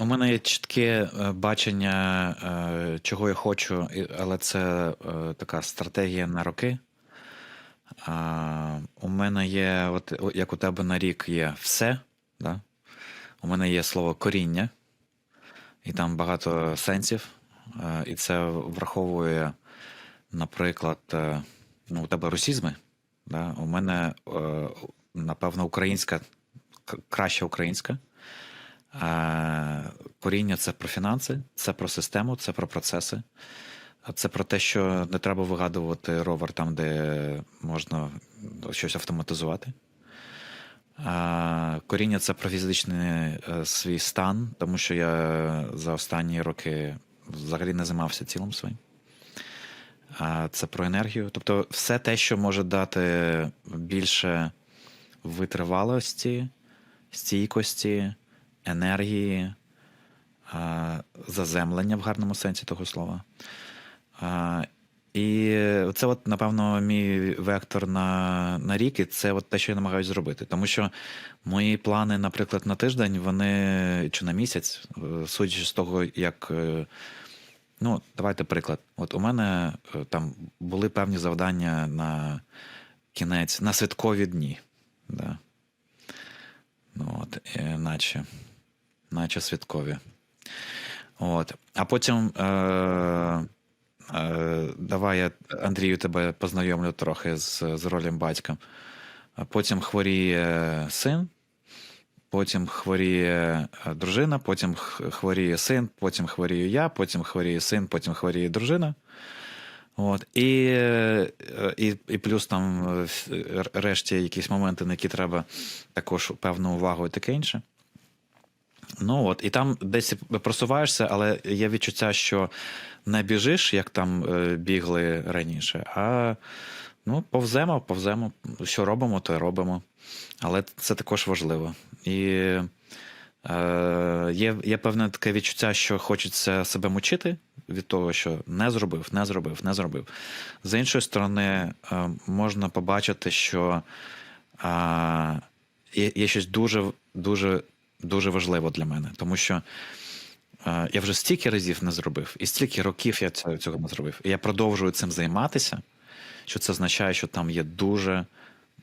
У мене є чітке е, бачення, е, чого я хочу, але це е, така стратегія на роки. У мене є, от як у тебе на рік є все. Да? У мене є слово коріння, і там багато сенсів. І це враховує, наприклад, ну, у тебе русізми. Да? У мене, напевно, українська, к- краща українська. Коріння це про фінанси, це про систему, це про процеси. Це про те, що не треба вигадувати ровер там, де можна щось автоматизувати. Коріння це про фізичний е, свій стан, тому що я за останні роки взагалі не займався тілом своїм. Це про енергію. Тобто, все те, що може дати більше витривалості, стійкості, енергії, заземлення в гарному сенсі того слова. І це, от, напевно, мій вектор на, на рік, і це от те, що я намагаюся зробити. Тому що мої плани, наприклад, на тиждень, вони чи на місяць, е, судячи з того, як. е, Ну, давайте приклад. От у мене е, там були певні завдання на кінець, на святкові дні. Да. Ну, от, е, наче, святкові. От. А потім. Е, Е, Давай я, Андрію, тебе познайомлю трохи з, з ролем батька. Потім хворіє син, потім хворіє е, дружина, потім хворіє син, потім хворію я, потім хворіє син, потім хворіє дружина. От. І, е, і, і плюс там е, решті якісь моменти, на які треба також певну увагу і таке інше. Ну от, і там десь просуваєшся, але є відчуття, що не біжиш, як там е, бігли раніше, а ну, повземо, повземо. Що робимо, то й робимо. Але це також важливо. І е, є, є певне таке відчуття, що хочеться себе мучити від того, що не зробив, не зробив, не зробив. З іншої сторони, е, можна побачити, що е, є, щось дуже, дуже, дуже важливо для мене, тому що. Е, Я вже стільки разів не зробив, і стільки років я цього не зробив. І я продовжую цим займатися, що це означає, що там є дуже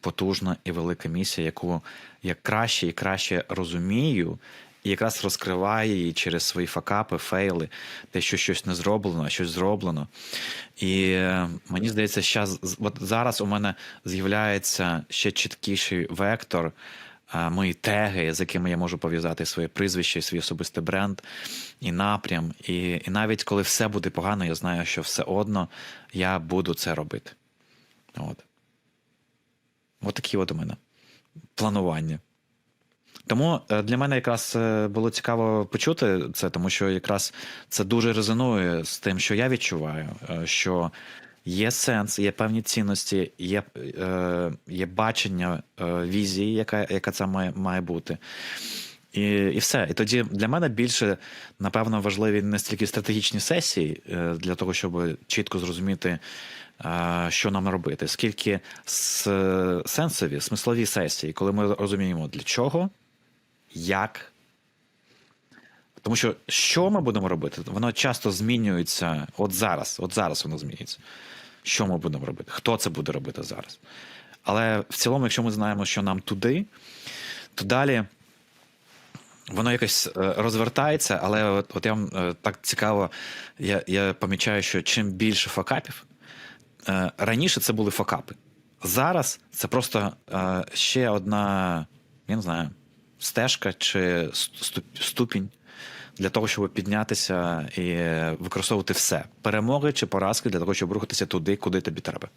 потужна і велика місія, яку я краще і краще розумію, і якраз розкриває її через свої факапи, фейли, те, що щось не зроблено, а щось зроблено. І е, мені здається, щас, зараз у мене з'являється ще чіткіший вектор мої теги, з якими я можу пов'язати своє прізвище, свій особистий бренд і напрям. І, і навіть коли все буде погано, я знаю, що все одно я буду це робити. От. От такі от у мене планування. Тому е, для мене якраз е, було цікаво почути це, тому що якраз це дуже резонує з тим, що я відчуваю, е, що є сенс, є певні цінності, є, е, є бачення е, візії, яка, яка це має, має бути. І, і все. І тоді для мене більше, напевно, важливі не стільки стратегічні сесії е, для того, щоб чітко зрозуміти, е, що нам робити, скільки с- сенсові, смислові сесії, коли ми розуміємо, для чого, як. Тому що що ми будемо робити, воно часто змінюється от зараз. От зараз воно змінюється. Що ми будемо робити? Хто це буде робити зараз? Але в цілому, якщо ми знаємо, що нам туди, то далі воно якось е, розвертається, але от, от я вам е, так цікаво, я, я помічаю, що чим більше факапів, е, раніше це були факапи. Зараз це просто ще одна, я не знаю, стежка чи ступінь для того, щоб піднятися і використовувати все. Перемоги чи поразки для того, щоб рухатися туди, куди тобі треба.